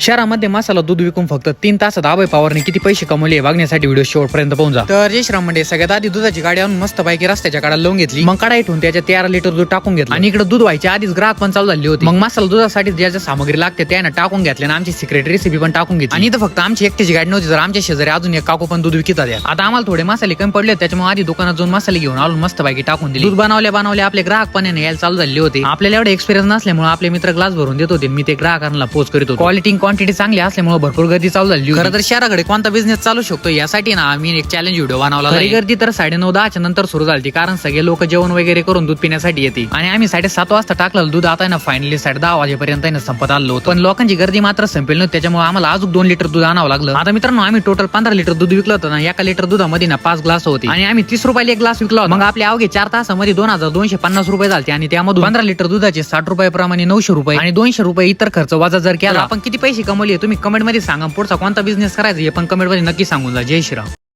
शहरामध्ये मसाला दूध विकून फक्त तीन तासात अभय पवारने किती पैसे कमवले बघण्यासाठी व्हिडिओ शेवटपर्यंत पाहून जा. तर जय श्राम म्हणजे सगळ्यात आधी दुधाची गाडी आणून मस्त पैकी रस्त्याच्या काढा लावून घेतली. मग कडाई ठेवून त्याच्या तेरा लिटर दूध टाकून घेतलं. आणि इकडे दूध व्हायच्या आधीच ग्राहक पण चालू झाली होती. मग मसाला दुधासाठी ज्या ज्या सामग्री लागते त्यानं टाकून घेतल्या आणि आमची सिक्रेट रेसिपी पण टाकून घेतली. आणि फक्त आमची एकटीची गाडी नव्हती तर आमच्या शेजारी अजून एक काकू पण दूध विकत आल्या. आता आम्हाला थोडे मसाले कमी पडले त्याच्यामुळे आधी दुकानात जाऊन मसाले घेऊन आलो मस्त पैकी टाकून दिली. दूध बनवल्या बनवल्या आपले ग्राहक पण यायला चालू झाले होते. आपल्याला एवढे एक्सपिरियन्स नसल्यामुळे आपले मित्र ग्लास भरून देत होते. मी ते ग्राहकांना पोच करीत होतो. क्वालिटी क्वांटिटी चांगली असल्यामुळे भरपूर गर्दी चालू झाली. खरं तर शहराकडे कोणता बिझनेस चालू शकतो यासाठी ना आम्ही एक चॅलेंज व्हिडिओ बनवला गर्दी तर साडे नऊ दहाच्या नंतर सुरू झाली कारण सगळे लोक जेवण वगैरे करून दूध पिण्यासाठी येते. आणि आम्ही साडे सात वाजता टाकलं दूध आता ना फायनली साडे दहा वाजेपर्यंत संपत आलो होतं. पण लोकांची गर्दी मात्र संपेल नव्हती त्याच्यामुळे आम्हाला अजून दोन लिटर दूध आणावं लागलं. आता मित्रांनो आम्ही टोटल पंधरा लिटर दूध विकलं होतं ना एका लिटर दुधामध्ये ना पाच ग्लास होते. आणि आम्ही तीस रुपयाला एक ग्लास विकला. मग आपले अवघे चार तासामध्ये दोन हजार दोनशे पन्नास रुपये झाले आणि त्यामधून पंधरा लिटर दुधाचे साठ रुपयाप्रमाणे नऊशे रुपये आणि दोनशे रुपये इतर खर्च वजा जर केला आपण किती पैसे कमवले तुम्ही कमेंटमध्ये सांगा पुढचा कोणता बिझनेस करायचा हे पण कमेंटमध्ये नक्की सांगून जा. जय श्रीराम.